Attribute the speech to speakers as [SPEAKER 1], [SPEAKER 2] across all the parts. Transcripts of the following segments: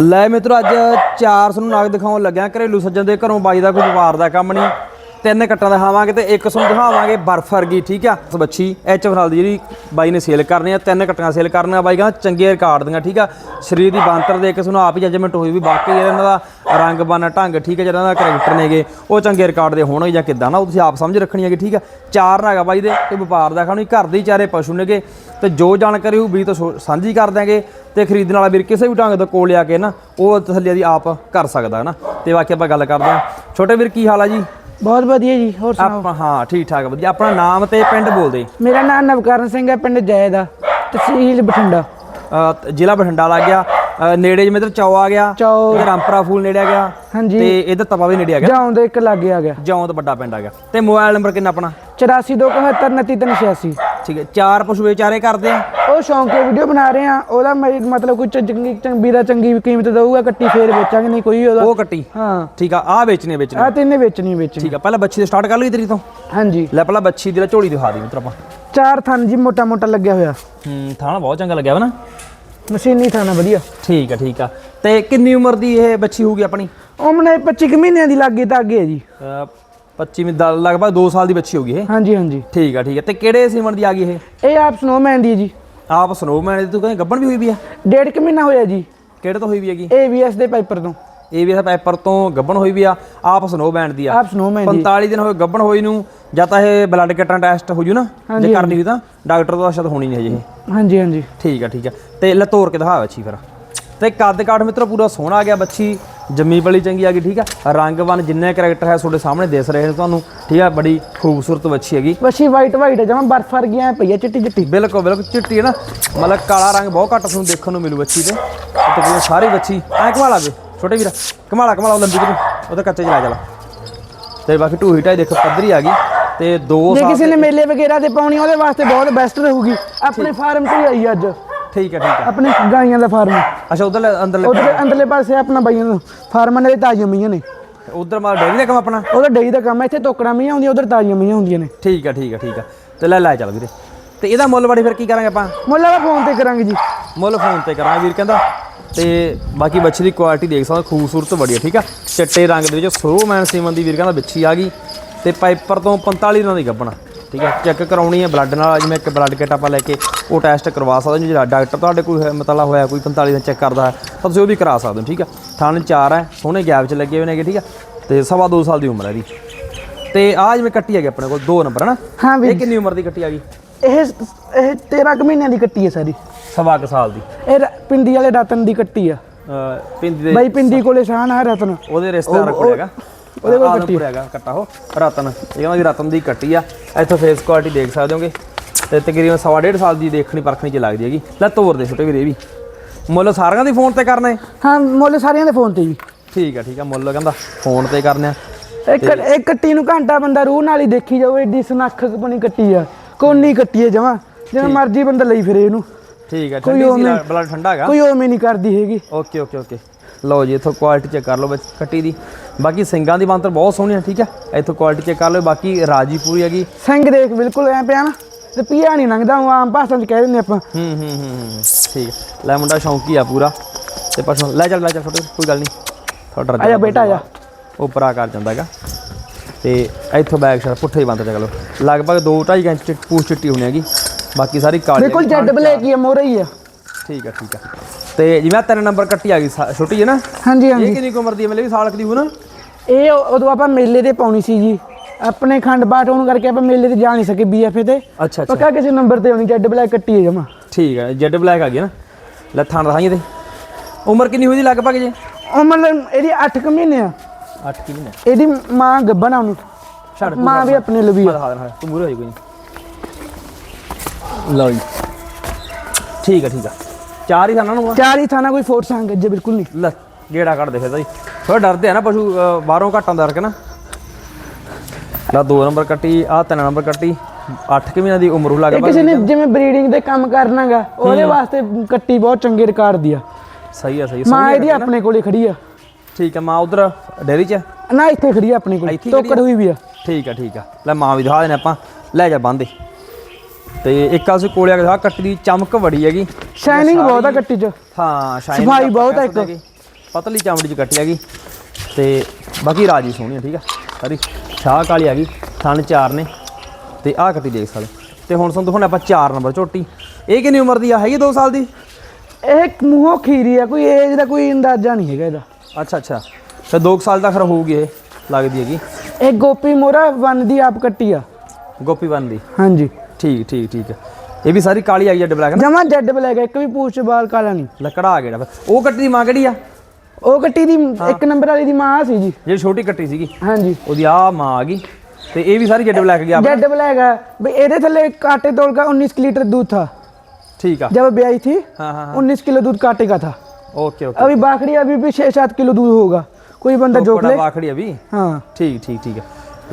[SPEAKER 1] ਲੈ ਮਿੱਤਰੋ, ਅੱਜ ਚਾਰ ਤੁਹਾਨੂੰ ਨਾਗ ਦਿਖਾਉਣ ਲੱਗਿਆ ਘਰੇਲੂ ਸੱਜਣ ਦੇ ਘਰੋਂ ਬਾਈ ਦਾ ਕੋਈ ਵਪਾਰ ਦਾ ਕੰਮ ਨਹੀਂ। ਤਿੰਨ ਕੱਟਾਂ ਦਿਖਾਵਾਂਗੇ ਤੇ ਇੱਕ ਤੁਹਾਨੂੰ ਦਿਖਾਵਾਂਗੇ ਬਰਫ ਵਰਗੀ, ਠੀਕ ਆ? ਇਸ ਬੱਚੀ ਐਚ ਫਰਾਲ ਦੀ ਜਿਹੜੀ ਬਾਈ ਨੇ ਸੇਲ ਕਰਨੀ ਆ, ਤਿੰਨ ਕੱਟਾਂ ਸੇਲ ਕਰਨੀਆਂ ਬਾਈ ਕਹਿੰਦਾ, ਚੰਗੇ ਰਿਕਾਰਡ ਦੀਆਂ, ਠੀਕ ਆ? ਸਰੀਰ ਦੀ ਬਾਂਤਰ ਦੇ ਇੱਕ ਤੁਹਾਨੂੰ ਆਪ ਹੀ ਜੱਜਮੈਂਟ ਹੋਈ ਵੀ ਵਾਕਈ ਜਿਹੜਾ ਇਹਨਾਂ ਦਾ ਰੰਗ ਬਨ ਢੰਗ, ਠੀਕ ਆ? ਜਿਹੜਾ ਦਾ ਕਰੈਕਟਰ ਨੇਗੇ ਉਹ ਚੰਗੇ ਰਿਕਾਰਡ ਦੇ ਹੋਣਗੇ ਜਾਂ ਕਿੱਦਾਂ? ਨਾ ਉਹ ਤੁਸੀਂ ਆਪ ਸਮਝ ਰੱਖਣੀ ਹੈਗੀ, ਠੀਕ ਆ? ਚਾਰ ਨਾਗਾ ਬਾਈ ਦੇ ਤੇ ਵਪਾਰ ਦਾ ਖਾਣੀ ਘਰ ਦੇ ਚਾਰੇ ਪਸ਼ੂ ਨੇਗੇ ਤੇ ਜੋ ਜਾਣਕਾਰੀ ਉਹ ਵੀ ਤਾਂ ਸੋ- ਸਾਂਝੀ ਕਰ ਦਾਂਗੇ ਤੇ ਖਰੀਦਣ ਵਾਲਾ ਵੀਰ ਕਿਸੇ ਵੀ ਢੰਗ ਦਾ ਕੋਲ ਲਿਆ ਕੇ ਨਾ ਉਹ ਤਸੱਲੀ ਦੀ ਆਪ ਕਰ ਸਕਦਾ ਹੈ ਨਾ। ਤੇ ਬਾਕੀ ਆਪਾਂ ਗੱਲ ਕਰਦੇ ਹਾਂ। ਛੋਟੇ ਵੀਰ ਕੀ ਹਾਲ ਆ ਜੀ?
[SPEAKER 2] ਬਹੁਤ ਵਧੀਆ ਜੀ ਹੋਰ ਸੁਣਾਓ?
[SPEAKER 1] ਆਪਾਂ ਹਾਂ ਠੀਕ ਠਾਕ ਵਧੀਆ। ਆਪਣਾ ਨਾਮ ਤੇ ਪਿੰਡ ਬੋਲਦੇ।
[SPEAKER 2] ਮੇਰਾ ਨਾਮ ਨਵਕਰਨ ਸਿੰਘ ਹੈ ਪਿੰਡ ਜੈ ਦਾ ਤਹਿਸੀਲ ਬਠਿੰਡਾ।
[SPEAKER 1] ਤ- ਜ਼ਿਲ੍ਹਾ ਬਠਿੰਡਾ ਲੱਗ ਗਿਆ। ਨੇੜੇ ਜਿਵੇਂ ਇਧਰ ਚੌ ਆ ਗਿਆ
[SPEAKER 2] ਚੌ।
[SPEAKER 1] ਇਧਰ ਰਾਮਪੁਰਾ ਫੂਲ ਨੇੜੇ ਆ ਗਿਆ।
[SPEAKER 2] ਹਾਂਜੀ।
[SPEAKER 1] ਤੇ ਇਧਰ ਤਪਾ ਵੀ ਨੇੜੇ ਆ ਗਿਆ।
[SPEAKER 2] ਜਾਉਂ ਦੇ ਇੱਕ ਲਾਗੇ ਆ ਗਿਆ।
[SPEAKER 1] ਜੌਂ ਤੋਂ ਵੱਡਾ ਪਿੰਡ ਆ ਗਿਆ। ਤੇ ਮੋਬਾਈਲ ਨੰਬਰ ਕਿੰਨਾ ਆਪਣਾ?
[SPEAKER 2] 8427299386
[SPEAKER 1] ਠੀਕ ਹੈ ਚਾਰ ਪਸ਼ੂ ਵਿਚਾਰੇ ਕਰਦੇ ਆ।
[SPEAKER 2] ਉਹ ਸ਼ੌਂਕ ਕੇ ਵੀਡੀਓ ਬਣਾ ਰਹੇ ਆ। ਉਹਦਾ ਮੇਰੀ ਮਤਲਬ ਕੋਈ ਚੰਗੀ ਚੰਗੀ ਵੀਰਾ ਚੰਗੀ ਕੀਮਤ ਦਊਗਾ ਕੱਟੀ ਫੇਰ ਵੇਚਾਂਗੇ ਨਹੀਂ ਕੋਈ ਉਹਦਾ।
[SPEAKER 1] ਉਹ ਕੱਟੀ।
[SPEAKER 2] ਹਾਂ।
[SPEAKER 1] ਠੀਕ ਆ ਆ ਵੇਚਣੇ ਵੇਚਣੇ
[SPEAKER 2] ਆ। ਤਿੰਨੇ ਵੇਚਣੀ ਵੇਚਣੀ
[SPEAKER 1] ਠੀਕ ਆ ਪਹਿਲਾਂ ਬੱਚੀ ਦੇ ਸਟਾਰਟ ਕਰ ਲਈ ਤੇਰੀ ਤੋਂ?
[SPEAKER 2] ਹਾਂਜੀ।
[SPEAKER 1] ਲੈ ਪਹਿਲਾਂ ਬੱਚੀ ਦੀ ਝੋਲੀ ਦਿਖਾ ਦੀ ਮਿੱਤਰ ਆਪਾਂ।
[SPEAKER 2] ਚਾਰ ਥਣ ਜੀ ਮੋਟਾ ਮੋਟਾ ਲੱਗਿਆ ਹੋਇਆ।
[SPEAKER 1] ਹੂੰ ਥਾਣਾ ਬਹੁਤ ਚੰਗਾ ਲੱਗਿਆ ਵਾ ਨਾ।
[SPEAKER 2] ਮਸ਼ੀਨੀ ਥਾਣਾ ਵਧੀਆ।
[SPEAKER 1] ਠੀਕ ਆ ਠੀਕ ਆ। ਤੇ ਕਿੰਨੀ ਉਮਰ ਦੀ ਇਹ ਬੱਚੀ ਹੋਊਗੀ ਆਪਣੀ?
[SPEAKER 2] ਉਹ ਮਨੇ 25 ਕੁ ਮਹੀਨਿਆਂ ਦੀ ਲੱਗੀ ਤਾਂ ਅੱਗੇ ਹੈ ਜੀ।
[SPEAKER 1] 25 ਮੀ ਦਾ ਲਗਭਗ 2 ਸਾਲ ਦੀ ਬੱਚੀ ਹੋਊਗੀ ਇਹ?
[SPEAKER 2] ਹਾਂਜੀ ਹਾਂਜੀ।
[SPEAKER 1] ਠੀਕ ਆ ਠੀਕ ਆ। ਤੇ ਕਿਹੜੇ ਸੀਮਨ ਦੀ ਆ ਗਈ ਇਹ?
[SPEAKER 2] ਇਹ ਆਪ ਸਨੋਮੈਨ ਦੀ ਹੈ ਜੀ।
[SPEAKER 1] ਆਪ ਸਨੋਮੈਨ ਦੀ ਤੂੰ ਕਹਿੰਦੇ ਗੱਬਣ ਵੀ ਹੋਈ ਵੀ ਆ?
[SPEAKER 2] ਡੇਢ ਕੁ ਮਹੀਨਾ ਹੋਇਆ ਜੀ।
[SPEAKER 1] ਕਿਹੜੇ ਤੋਂ ਹੋਈ ਵੀ ਹੈਗੀ?
[SPEAKER 2] ਏਬੀਐਸ ਦੇ ਪਾਈਪਰ ਤੋਂ।
[SPEAKER 1] ਏਵੀਐਸ ਪੈਪਰ ਤੋਂ ਗੱਬਣ ਹੋਈ ਵੀ ਆ ਆਪ ਸਨੋਮੈਨ ਦੀ ਆ।
[SPEAKER 2] ਆਪ ਸਨੋਮੈਨ ਦੀ।
[SPEAKER 1] 45 ਦਿਨ ਹੋਏ ਗੱਬਣ ਹੋਈ ਨੂੰ ਜਾਂ ਤਾਂ ਇਹ ਬਲੱਡ ਕੱਟਣ ਟੈਸਟ ਹੋ ਜੂ ਨਾ ਜੇ ਕਰਨੀ ਹੋਈ ਤਾਂ ਡਾਕਟਰ ਤੋਂ ਸ਼ਾਇਦ ਹੋਣੀ ਨਹੀਂ ਹਜੇ
[SPEAKER 2] ਹਾਂਜੀ ਹਾਂਜੀ।
[SPEAKER 1] ਠੀਕ ਆ ਠੀਕ ਆ। ਤੇ ਲੈ ਤੋਰ ਕੇ ਦਿਖਾ ਬੱਚੀ ਫਿਰ? ਤੇ ਕੱਦ ਕਾਠ ਮਿੱਤਰੋ ਪੂਰਾ ਸੋਹਣਾ ਆ ਗਿਆ ਬੱਚੀ। ਜੰਮੀ ਬਲੀ ਚੰਗੀ ਆ ਗਈ ਠੀਕ ਆ? ਰੰਗ ਬਨ ਜਿੰਨੇ ਕਰੈਕਟਰ ਹੈ ਤੁਹਾਡੇ ਸਾਹਮਣੇ ਦਿਸ ਰਹੇ ਨੇ ਤੁਹਾਨੂੰ ਠੀਕ ਆ? ਬੜੀ ਖੂਬਸੂਰਤ ਬੱਚੀ ਹੈਗੀ।
[SPEAKER 2] ਵਸ਼ੀ ਵਾਈਟ ਵਾਈਟ ਹੈ ਜਮਾ ਬਰਫ ਵਰਗੀ ਐ ਪਈ ਹੈ ਚਿੱਟੀ ਚਿੱਟੀ।
[SPEAKER 1] ਬਿਲਕੁਲ ਬਿਲਕੁਲ ਚਿੱਟੀ ਹੈ ਨਾ? ਮਤਲਬ ਕਾਲਾ ਰੰਗ ਬਹੁਤ ਘੱਟ ਤੁਹਾਨੂੰ ਦੇਖਣ ਨੂੰ ਮਿਲੂ ਬੱਚੀ ਤੇ। ਤੇ ਪੂਰੀ ਸਾਰੀ ਬੱਚੀ ਐ ਕਮਾਲਾ ਵੇ ਛੋਟੇ ਵੀਰ ਕਮਾਲਾ ਕਮਾਲਾ ਉਹ ਲੰਬੀ ਤੂੰ ਉਹ ਤਾਂ ਕੱਚੇ ਚਲਾ ਚਲਾ ਤੇ ਬਾਕੀ ਢੂਹੀ ਢਾਈ ਦੇਖੋ ਪੱਧਰੀ ਆ ਗਈ। ਤੇ ਦੋ
[SPEAKER 2] ਜੇ ਕਿਸੇ ਨੇ ਮੇਲੇ ਵਗੈਰਾ ਤੇ ਪਾਉਣੀ ਉਹਦੇ ਵਾਸਤੇ ਬਹੁਤ ਬੈਸਟ ਰਹੂਗੀ। ਆਪਣੇ ਫਾਰਮ ਤੇ ਆਈ ਅੱਜ।
[SPEAKER 1] ਠੀਕ ਹੈ ਠੀਕ ਹੈ।
[SPEAKER 2] ਆਪਣੇ ਗਾਈਆਂ ਦਾ ਫਾਰਮ।
[SPEAKER 1] ਅੱਛਾ ਉਧਰ ਅੰਦਰ
[SPEAKER 2] ਉਧਰ ਅੰਦਰਲੇ ਪਾਸੇ ਆਪਣਾ ਬਾਈਆਂ ਦਾ। ਫਾਰਮਾਂ ਦੇ ਤਾਜ਼ੀਆਂ ਮਈਆਂ ਨੇ।
[SPEAKER 1] ਉਧਰ ਮਾਰ ਡੇਰੀ ਦਾ ਕੰਮ ਆਪਣਾ?
[SPEAKER 2] ਉਹਦਾ ਡੇਈ ਦਾ ਕੰਮ ਹੈ ਇੱਥੇ ਟੋਕਰਾਂ ਮਈਆਂ ਹੁੰਦੀਆਂ ਉਧਰ ਤਾਜ਼ੀਆਂ ਮਈਆਂ ਹੁੰਦੀਆਂ ਨੇ।
[SPEAKER 1] ਠੀਕ ਹੈ ਠੀਕ ਹੈ ਠੀਕ ਹੈ। ਤੇ ਲੈ ਲੈ ਚੱਲ ਵੀਰੇ। ਤੇ ਇਹਦਾ ਮੁੱਲ ਬਾੜੀ ਫਿਰ ਕੀ ਕਰਾਂਗੇ ਆਪਾਂ?
[SPEAKER 2] ਮੁੱਲ ਆਪਾਂ ਫੋਨ ਤੇ ਕਰਾਂਗੇ ਜੀ।
[SPEAKER 1] ਮੁੱਲ ਫੋਨ ਤੇ ਕਰਾਂਗੇ ਵੀਰ ਕਹਿੰਦਾ। ਤੇ ਬਾਕੀ ਬੱਚੀ ਦੀ ਕੁਆਲਿਟੀ ਦੇਖ ਸਕਦੇ ਖੂਬਸੂਰਤ ਬੜੀ ਹੈ ਠੀਕ ਆ। ਚਿੱਟੇ ਰੰਗ ਦੇ ਵਿੱਚ ਸਰੋਮੈਨ ਸੀਮਨ ਦੀ ਵੀਰ ਕਹਿੰਦਾ ਬੱਚੀ ਆ ਗਈ। ਤੇ ਪਾਈਪਰ ਤੋਂ 45 ਦਿਨਾਂ ਦੀ ਗੱਭਣਾ ਠੀਕ ਹੈ ਚੈੱਕ ਕਰਾਉਣੀ ਹੈ ਬਲੱਡ ਨਾਲ ਜਿਵੇਂ ਇੱਕ ਬਲੱਡ ਕਿਟ ਆਪਾਂ ਲੈ ਕੇ ਉਹ ਟੈਸਟ ਕਰਵਾ ਸਕਦੇ ਹੋ। ਜਿਹੜਾ ਡਾਕਟਰ ਤੁਹਾਡੇ ਕੋਈ ਹੈ- ਮਤਲਬ ਹੋਇਆ ਕੋਈ 45 ਦਿਨ ਚੈੱਕ ਕਰਦਾ ਹੈ ਤਾਂ ਤੁਸੀਂ ਉਹ ਵੀ ਕਰਾ ਸਕਦੇ ਹੋ ਠੀਕ ਆ ਥਣ ਚਾਰ ਹੈ ਸੋਹਣੇ ਗੈਪ 'ਚ ਲੱਗੇ ਹੋਏ ਨੇਗੇ ਠੀਕ ਆ ਤੇ ਸਵਾ ਦੋ ਸਾਲ ਦੀ ਉਮਰ ਹੈ ਇਹਦੀ। ਤੇ ਆ ਜਿਵੇਂ ਕੱਟੀ ਹੈਗੀ ਆਪਣੇ ਕੋਲ ਦੋ ਨੰਬਰ ਹੈ ਨਾ?
[SPEAKER 2] ਹਾਂ
[SPEAKER 1] ਇਹ
[SPEAKER 2] ਵੀ
[SPEAKER 1] ਕਿੰਨੀ ਉਮਰ ਦੀ ਕੱਟੀ ਆ ਗਈ
[SPEAKER 2] ਇਹ ਇਹ 13 ਕੁ ਮਹੀਨਿਆਂ ਦੀ ਕੱਟੀ ਹੈ ਸਾਰੀ।
[SPEAKER 1] ਸਵਾ ਕੁ ਸਾਲ ਦੀ।
[SPEAKER 2] ਇਹ ਪਿੰਡੀ ਵਾਲੇ ਰਤਨ ਦੀ ਕੱਟੀ ਆ।
[SPEAKER 1] ਪਿੰਦੀ ਦੇ
[SPEAKER 2] ਬਾਈ ਪਿੰਡੀ ਕੋਲੇ ਸ਼ਾਨ ਆ ਰਤਨ।
[SPEAKER 1] ਉਹਦੇ ਰਿਸ਼ਤੇਦਾਰ ਕੋਲ ਹੈਗਾ। ਉਹਦੇ ਕੋਲ ਕੱਟੀ ਹੈਗਾ ਕੱਟਾ ਉਹ। ਰਤਨ। ਇਹ ਕਹਿੰਦਾ ਵੀ ਰਤਨ ਦੀ ਕੱਟੀ ਆ। ਇੱਥੋਂ ਫੇਸ ਕੁਆਲਿਟੀ ਦੇਖ ਸਕਦੇ ਹੋਗੇ। ਤੇ ਤਕਰੀਬਨ ਸਵਾ ਡੇਢ ਸਾਲ ਦੀ ਦੇਖਣੀ ਪਰਖਣੀ ਚ ਲੱਗਦੀ ਹੈਗੀ। ਲੈ ਤੋਰ ਦੇ ਛੋਟੇ ਵੀਰੇ ਵੀ। ਮੁੱਲ ਸਾਰਿਆਂ ਦੀ ਫੋਨ ਤੇ ਕਰਨਾ? ਹੈ
[SPEAKER 2] ਹਾਂ ਮੁੱਲ ਸਾਰਿਆਂ ਦੇ ਫੋਨ ਤੇ ਜੀ।
[SPEAKER 1] ਠੀਕ ਆ ਠੀਕ ਆ ਮੁੱਲ ਕਹਿੰਦਾ ਫੋਨ ਤੇ ਕਰਨਾ
[SPEAKER 2] ਇੱਕ ਇੱਕ ਕੱਟੀ ਨੂੰ ਘੰਟਾ ਬੰਦਾ ਰੂਹ ਨਾਲ ਹੀ ਦੇਖੀ ਜਾਓ ਏਡੀ ਸਨੱਖ ਬਣੀ ਕੱਟੀ ਆ। ਕੋਨੀ ਕੱਟੀ ਆ ਜਮਾ ਜਿਵੇਂ ਮਰਜ਼ੀ ਬੰਦਾ ਲਈ ਫਿਰੇ ਇਹਨੂੰ।
[SPEAKER 1] ਠੀਕ ਆ ਠੰਡੀ ਸੀ ਬਲੱਡ ਠੰਡਾ ਹੈਗਾ।
[SPEAKER 2] ਕੋਈ ਉਵੇਂ ਨਹੀਂ ਕਰਦੀ ਹੈਗੀ।
[SPEAKER 1] Okay okay okay. ਲਓ ਜੀ ਇੱਥੋਂ ਕੁਆਲਿਟੀ ਚੈੱਕ ਕਰ ਲਓ ਬਸ ਕੱਟੀ ਦੀ। ਬਾਕੀ ਸਿੰਗਾਂ ਦੀ ਬੰਤਰ ਬਹੁਤ ਸੋਹਣੀ ਆ ਠੀਕ ਆ? ਇੱਥੋਂ ਕੁਆਲਿਟੀ ਚੈੱਕ ਕਰ ਲਓ। ਬਾਕੀ ਰਾਜੀ ਪੂਰੀ ਹੈਗੀ।
[SPEAKER 2] ਸਿੰਘ ਦੇਖ ਬਿਲਕੁਲ ਐ ਪਿਆ ਨਾ। ਤੇ ਪੀਆ ਨਹੀਂ ਲੰਘਦਾ ਉਹ ਆਮ ਭਾਸ਼ਾ ਚ ਕਹਿ ਦਿੰਦੇ ਆਪਾਂ।
[SPEAKER 1] ਹੂੰ ਹੂੰ ਹੂੰ ਹੂੰ, ਠੀਕ। ਹੈ। ਲੈ ਮੁੰਡਾ ਸ਼ੌਂਕੀ ਆ ਪੂਰਾ। ਤੇ ਪਰ ਲੈ ਚੱਲ ਲੈ ਚੱਲ ਛੋਟੇ ਕੋਈ ਗੱਲ ਨਹੀਂ। ਤੁਹਾਡਾ
[SPEAKER 2] ਆਜਾ ਬੇਟਾ ਆਜਾ।
[SPEAKER 1] ਉੱਪਰ ਆ ਕਰ ਜਾਂਦਾ ਹੈਗਾ। ਤੇ ਇੱਥੋਂ ਬੈਕ ਸ਼ਰ ਪੁੱਠੇ ਹੀ ਬੰਦ ਚੱਕ ਲਓ। ਲਗਭਗ 2.5 ਇੰਚ ਪੂਛ ਚਿੱਟੀ ਹੋਣੀ ਹੈਗੀ। ਬਾਕੀ ਸਾਰੀ ਕਾਲੀ
[SPEAKER 2] ਬਿਲਕੁਲ ਜੈਡ ਬਲੈਕ ਹੀ ਆ ਮੋਰੇ ਹੀ ਆ।
[SPEAKER 1] ਠੀਕ ਆ ਠੀਕ ਆ। ਤੇ ਜਿਵੇਂ ਆਹ ਤਿੰਨ ਨੰਬਰ ਕੱਟੀ ਆ ਗਈ ਸਾ- ਛੋਟੀ ਹੈ ਨਾ?
[SPEAKER 2] ਹਾਂਜੀ ਹਾਂਜੀ।
[SPEAKER 1] ਇਹ ਕਿੰਨੀ ਕੁ ਉਮਰ ਦੀ ਹੈ? ਸਾਲ ਕੁ ਦੀ ਹੋ ਨਾ।
[SPEAKER 2] ਇਹ ਉਦੋਂ ਆਪਾਂ ਮੇਲੇ ਤੇ ਪਾਉਣੀ ਸੀ ਜੀ। ਆਪਣੇ ਖੰਡ ਬਾਟ ਹੋਣ ਕਰਕੇ ਆਪਾਂ ਮੇਲੇ ਤੇ ਜਾ ਨਹੀਂ ਸਕੇ ਬੀਐਫਏ ਤੇ।
[SPEAKER 1] ਅੱਛਾ ਅੱਛਾ।
[SPEAKER 2] ਪੱਕਾ ਕਿਸੇ ਨੰਬਰ ਤੇ ਹੋਣੀ ਜੈਡ ਬਲੈਕ ਕੱਟੀ ਹੈ ਜਮਾ।
[SPEAKER 1] ਠੀਕ ਹੈ ਜੈਡ ਬਲੈਕ ਆ ਗਈ ਨਾ। ਲੈ ਥਾਂ ਦਿਖਾਈਏ ਤੇ। ਉਮਰ ਕਿੰਨੀ ਹੋਈ ਦੀ ਲਗਭਗ ਜੇ?
[SPEAKER 2] ਮਤਲਬ ਇਹਦੀ 8 ਕੁ ਮਹੀਨੇ ਆ।
[SPEAKER 1] 8 ਕਿਲੋ ਨੇ
[SPEAKER 2] ਇਹਦੀ ਮਾਂ ਗੱਭਣ ਆ ਉਹਨੂੰ।
[SPEAKER 1] ਛੱਡ
[SPEAKER 2] ਮਾਂ ਵੀ ਆਪਣੇ ਲਵੀ ਆ।
[SPEAKER 1] ਤੂੰ ਮੂਰੇ ਹੋ ਕੋਈ ਨਹੀਂ। ਲਓ ਜੀ। ਠੀਕ ਆ ਠੀਕ ਆ। ਚਾਰ ਹੀ ਥਾਨਾਂ ਨੂੰ।
[SPEAKER 2] ਚਾਰ ਹੀ ਥਾਣਾ ਕੋਈ ਫੋਰਸ ਸੰਗ ਜੇ ਬਿਲਕੁਲ ਨਹੀਂ।
[SPEAKER 1] ਲੈ ਗੇੜਾ ਕੱਢ ਦੇ ਫਿਰ ਤਾਂ ਜੀ। ਥੋੜਾ ਡਰਦੇ ਆ ਨਾ ਪਸ਼ੂ ਬਾਹਰੋਂ ਘੱਟ ਆਉਂਦਾ ਕਰਕੇ ਨਾ। ਲਾ ਦੋ ਨੰਬਰ ਕੱਟੀ ਆ ਤਿੰਨ ਨੰਬਰ ਕੱਟੀ 8 ਕਿ ਮਹੀਨਿਆਂ ਦੀ ਉਮਰ ਹੋ ਲੱਗਦਾ
[SPEAKER 2] ਕਿਸੇ ਨੇ ਜਿਵੇਂ ਬਰੀਡਿੰਗ ਦੇ ਕੰਮ ਕਰਨਾਗਾ ਉਹਦੇ ਵਾਸਤੇ ਕੱਟੀ ਬਹੁਤ ਚੰਗੇ ਰਿਕਾਰਡ ਦੀ ਆ।
[SPEAKER 1] ਸਹੀ ਆ ਸਹੀ ਆ,
[SPEAKER 2] ਮਾਂ ਇਹਦੀ ਆਪਣੇ ਕੋਲੇ ਖੜੀ ਆ।
[SPEAKER 1] ਠੀਕ ਆ ਮਾਂ ਉਧਰ ਡੇਰੀ 'ਚ?
[SPEAKER 2] ਨਾ ਇੱਥੇ ਖੜੀ ਆ ਆਪਣੇ ਕੋਲੇ। ਟੋਕੜ ਹੋਈ ਵੀ ਆ।
[SPEAKER 1] ਠੀਕ ਆ ਠੀਕ ਆ। ਲੈ ਮਾਂ ਵੀ ਦਿਖਾ ਦੇਣੇ ਆਪਾਂ। ਲੈ ਜਾ ਬੰਦੇ ਤੇ ਇੱਕ ਆਸੇ ਕੋਲੇ ਆ ਕੇ ਦਿਖਾ ਕੱਟੀ ਦੀ ਚਮਕ ਬੜੀ ਹੈਗੀ।
[SPEAKER 2] ਸ਼ਾਈਨਿੰਗ ਬਹੁਤ ਆ ਕੱਟੀ 'ਚ।
[SPEAKER 1] ਹਾਂ ਸ਼ਾਈਨ
[SPEAKER 2] ਸਫ਼ਾਈ ਬਹੁਤ ਆ ਇੱਕ।
[SPEAKER 1] ਪਤਲੀ ਚਮੜੀ ਚ ਕੱਟੀ ਹੈਗੀ। ਤੇ ਬਾਕੀ ਰਾਜੀ ਸੋਹਣੀ ਆ ਠੀਕ ਆ। ਸਾਰੀ। ਸ਼ਾਹ ਕਾਲੀ ਹੈਗੀ ਥਣ ਚਾਰ ਨੇ ਤੇ ਆਹ ਕੱਟੀ ਦੇਖ ਸਕਦੇ ਤੇ ਹੁਣ ਸਾਨੂੰ ਦਿਖਾਉਣੇ ਆਪਾਂ 4 ਨੰਬਰ ਝੋਟੀ। ਇਹ ਕਿੰਨੀ ਉਮਰ ਦੀ ਆ? ਹੈਗੀ 2 ਸਾਲ ਦੀ?
[SPEAKER 2] ਇਹ ਮੂੰਹੋਂ ਖੀਰੀ ਆ ਕੋਈ ਏਜ ਦਾ ਕੋਈ ਅੰਦਾਜ਼ਾ ਨਹੀਂ ਹੈਗਾ ਇਹਦਾ।
[SPEAKER 1] ਅੱਛਾ ਅੱਛਾ। ਤੇ 2 ਸਾਲ ਦਾ ਖਰ ਹੋਊਗੀ ਇਹ ਲੱਗਦੀ ਹੈਗੀ।
[SPEAKER 2] ਇਹ ਗੋਪੀ ਮੋਰਾ ਵਨ ਦੀ ਆਪ ਕੱਟੀ ਆ।
[SPEAKER 1] ਗੋਪੀ ਬਨ ਦੀ।
[SPEAKER 2] ਹਾਂਜੀ।
[SPEAKER 1] ਠੀਕ ਠੀਕ ਠੀਕ। ਇਹ ਵੀ ਸਾਰੀ ਕਾਲੀ ਆਈ ਆ ਡਬਲੈਕ ਨਾ?
[SPEAKER 2] ਜਮਾ ਜੈਡ ਬਲੈਕ ਆ, ਇੱਕ ਵੀ ਪੂਛ ਬਾਲ ਕਾਲਾ ਨਹੀਂ।
[SPEAKER 1] ਲੱਕੜਾ ਆ ਗਿਆ ਫਿਰ। ਉਹ ਕੱਟੀ ਦੀ ਮਾਂ ਕਿਹੜੀ ਆ?
[SPEAKER 2] ਉਹ ਕੱਟੀ ਦੀ ਇੱਕ ਨੰਬਰ ਵਾਲੀ ਦੀ ਮਾਂ ਆ ਸੀ ਜੀ
[SPEAKER 1] ਜਿਹੜੀ ਛੋਟੀ ਕੱਟੀ ਸੀਗੀ
[SPEAKER 2] ਹਾਂਜੀ
[SPEAKER 1] ਉਹਦੀ ਆ ਮਾਂ ਆ ਗਈ ਤੇ ਇਹ ਵੀ ਸਾਰੀ ਜੱਡ ਬਲੈਕ ਗਿਆ
[SPEAKER 2] जेड ब्लैक है भाई ਇਹਦੇ ਥੱਲੇ काटे तोल का 19 लीटर दूध था
[SPEAKER 1] ਠੀਕ ਆ
[SPEAKER 2] जब ब्याई थी
[SPEAKER 1] हाँ हाँ
[SPEAKER 2] 19 किलो दूध काटे का था
[SPEAKER 1] ਓਕੇ ਓਕੇ
[SPEAKER 2] अभी बाखड़ी अभी भी 6-7 किलो दूध होगा कोई बंदा जोक
[SPEAKER 1] ਬੜਾ
[SPEAKER 2] ले
[SPEAKER 1] ਵਾਖੜੀ ਆ ਵੀ
[SPEAKER 2] हाँ
[SPEAKER 1] ਠੀਕ ਠੀਕ ਠੀਕ ਹੈ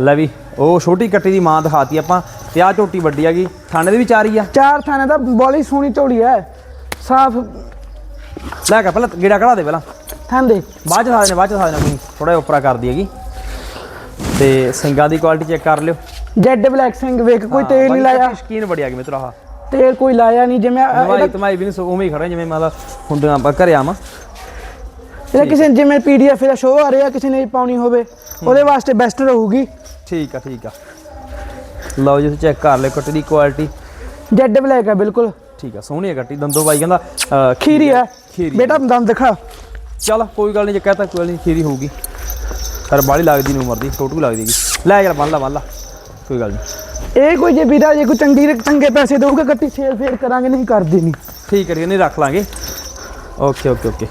[SPEAKER 1] ਲੈ ਵੀ ਉਹ ਛੋਟੀ ਕੱਟੀ ਦੀ ਮਾਂ ਦਿਖਾਤੀ ਆਪਾਂ ਤੇ ਆ ਝੋਟੀ ਵੱਡੀ ਹੈਗੀ ਥਾਣੇ ਦੇ ਵੀ ਚਾਰ ਹੀ ਆ
[SPEAKER 2] चार थाने था बड़ी सोनी चौड़ी है साफ
[SPEAKER 1] ਲੈ ਕੇ ਪਹਿਲਾਂ ਗੇੜਾ ਕਢਾ ਦੇ ਪਹਿਲਾਂ
[SPEAKER 2] ਥਣ ਦੇ
[SPEAKER 1] ਬਾਅਦ ਚ ਦਿਖਾ ਬਾਅਦ ਚ ਦਿਖਾ ਕੋਈ ਥੋੜਾ ਜਿਹਾ ਉਪਰਾ ਕਰਦੀ ਹੈਗੀ। ਤੇ ਸਿੰਗਾਂ ਦੀ ਕੁਆਲਿਟੀ ਚੈੱਕ ਕਰ ਲਿਓ।
[SPEAKER 2] ਜੈਡ ਬਲੈਕ ਸਿੰਘ ਵੇਖ ਕੋਈ ਤੇਲ ਨਹੀਂ ਲਾਇਆ।
[SPEAKER 1] ਸ਼ਕੀਨ ਬੜੀ ਆ ਗਈ ਮੇਤਰਾ ਆਹ।
[SPEAKER 2] ਤੇਲ ਕੋਈ ਲਾਇਆ ਨਹੀਂ ਜਿਵੇਂ
[SPEAKER 1] ਭਾਈ ਤਮਾਈ ਵੀ ਨਹੀਂ ਉਵੇਂ ਹੀ ਖੜਾ ਜਿਵੇਂ ਮਤਲਬ ਹੁੰਦੀਆਂ ਆਪਾਂ ਘਰੇ ਆਵਾਂ।
[SPEAKER 2] ਇਹਦਾ ਕਿਸੇ ਨੇ ਜਿਵੇਂ ਪੀਡੀਐਫ ਦਾ ਸ਼ੋਅ ਆ ਰਿਹਾ ਕਿਸੇ ਨੇ ਪਾਉਣੀ ਹੋਵੇ ਉਹਦੇ ਵਾਸਤੇ ਬੈਸਟ ਰਹੂਗੀ।
[SPEAKER 1] ਠੀਕ ਆ ਠੀਕ ਆ। ਲਓ ਜੀ ਤੁਸੀਂ ਚੈੱਕ ਕਰ ਲਿਓ ਕੱਟੀ ਦੀ ਕੁਆਲਿਟੀ
[SPEAKER 2] ਜੈਡ ਬਲੈਕ ਆ ਬਿਲਕੁਲ।
[SPEAKER 1] ਠੀਕ ਆ ਸੋਹਣੀ ਹੈ ਕੱਟੀ। ਦੰਦੋ ਬਾਈ ਕਹਿੰਦਾ ਖੀਰੀ
[SPEAKER 2] ਆ। ਬੇਟਾ ਦੰਦ ਦਿਖਾ
[SPEAKER 1] ਚੱਲ ਕੋਈ ਗੱਲ ਨਹੀਂ ਜੇ ਕਹਤਾ ਕੋਈ ਗੱਲ ਨਹੀਂ ਖੀਰੀ ਹੋਊਗੀ। ਪਰ ਬਾਲੀ ਲੱਗਦੀ ਨਹੀਂ ਉਮਰ ਦੀ ਛੋਟੂ ਲੱਗਦੀ ਲੈ ਯਾਰ ਬੰਨ ਲਾ ਬੰਨ ਲਾ ਕੋਈ ਗੱਲ ਨਹੀਂ।
[SPEAKER 2] ਇਹ ਕੋਈ ਜੇ ਵੀਰਾ ਜੇ ਕੋਈ ਚੰਗੀ ਚੰਗੇ ਪੈਸੇ ਦੇਊਗਾ ਕੱਟੀ ਛੇੜ ਫੇਰ ਕਰਾਂਗੇ ਨਹੀਂ ਕਰਦੀ ਨਹੀਂ
[SPEAKER 1] ਠੀਕ ਹੈ ਨਹੀਂ ਰੱਖ ਲਾਂਗੇ। ਓਕੇ ਓਕੇ ਓਕੇ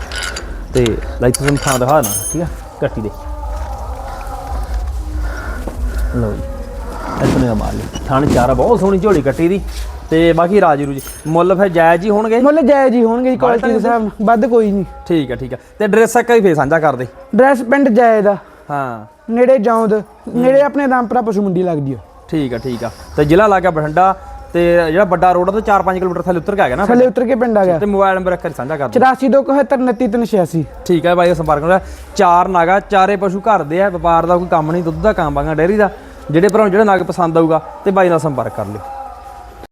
[SPEAKER 1] ਤੇ ਲਾਈਕ ਤੁਹਾਨੂੰ ਥਾਂ ਦਿਖਾ ਨਾ ਠੀਕ ਆ? ਕੱਟੀ ਦੇ। ਲਓ ਜੀ ਇਤਨੇ ਦਾ ਮਾਲ। ਥਾਣ ਚਾਰਾ ਬਹੁਤ ਸੋਹਣੀ ਝੋਲੀ ਕੱਟੀ ਦੀ। ਤੇ ਬਾਕੀ ਰਾਜੀ ਰੂਜੀ ਮੁੱਲ ਫਿਰ ਜਾਇਜ਼ ਹੀ ਹੋਣਗੇ?
[SPEAKER 2] ਮੁੱਲ ਜਾਇਜ਼ ਹੀ ਹੋਣਗੇ ਜੀ ਕੁਆਲਿਟੀ ਦੇ ਹਿਸਾਬ ਨਾਲ ਵੱਧ ਕੋਈ ਨਹੀਂ।
[SPEAKER 1] ਠੀਕ ਹੈ ਠੀਕ ਹੈ ਤੇ ਡਰੈਸ ਇੱਕ ਹੀ ਫੇਰ ਸਾਂਝਾ ਕਰ ਦੇ।
[SPEAKER 2] ਡਰੈਸ ਪਿੰਡ ਜਾਇਜ਼ ਦਾ
[SPEAKER 1] ਹਾਂ।
[SPEAKER 2] ਨੇੜੇ ਜਾਉਂਦ ਨੇੜੇ ਆਪਣੇ ਰਾਮਪੁਰਾ ਪਸ਼ੂ ਮੰਡੀ ਲੱਗਦੀ ਆ
[SPEAKER 1] ਠੀਕ ਆ ਠੀਕ ਆ। ਤੇ ਜ਼ਿਲ੍ਹਾ ਲੱਗਾ ਬਠਿੰਡਾ ਤੇ ਜਿਹੜਾ ਵੱਡਾ ਰੋਡ ਆ ਤੋਂ 4-5 ਕਿਲੋਮੀਟਰ ਥੱਲੇ ਉਤਰ ਕੇ ਆ ਗਿਆ ਨਾ
[SPEAKER 2] ਥੱਲੇ ਉਤਰ ਕੇ ਪਿੰਡ ਆ ਗਿਆ।
[SPEAKER 1] ਤੇ ਮੋਬਾਈਲ ਨੰਬਰ ਇੱਕ ਵਾਰੀ ਸਾਂਝਾ ਕਰ ਦਿਓ।
[SPEAKER 2] 8427299386
[SPEAKER 1] ਠੀਕ ਹੈ ਬਾਈ ਸੰਪਰਕ ਕਰੋ ਚਾਰ ਨਾਗਾ ਚਾਰੇ ਪਸ਼ੂ ਘਰ ਦੇ ਆ ਵਪਾਰ ਦਾ ਕੋਈ ਕੰਮ ਨਹੀਂ ਦੁੱਧ ਦਾ ਕੰਮ ਆਗਾ ਡੇਅਰੀ ਦਾ। ਜਿਹੜੇ ਭਰਾ ਜਿਹੜਾ ਨਗ ਪਸੰਦ ਆਊਗਾ ਤੇ ਬਾਈ ਨਾਲ ਸੰਪਰਕ ਕਰ ਲਿਓ।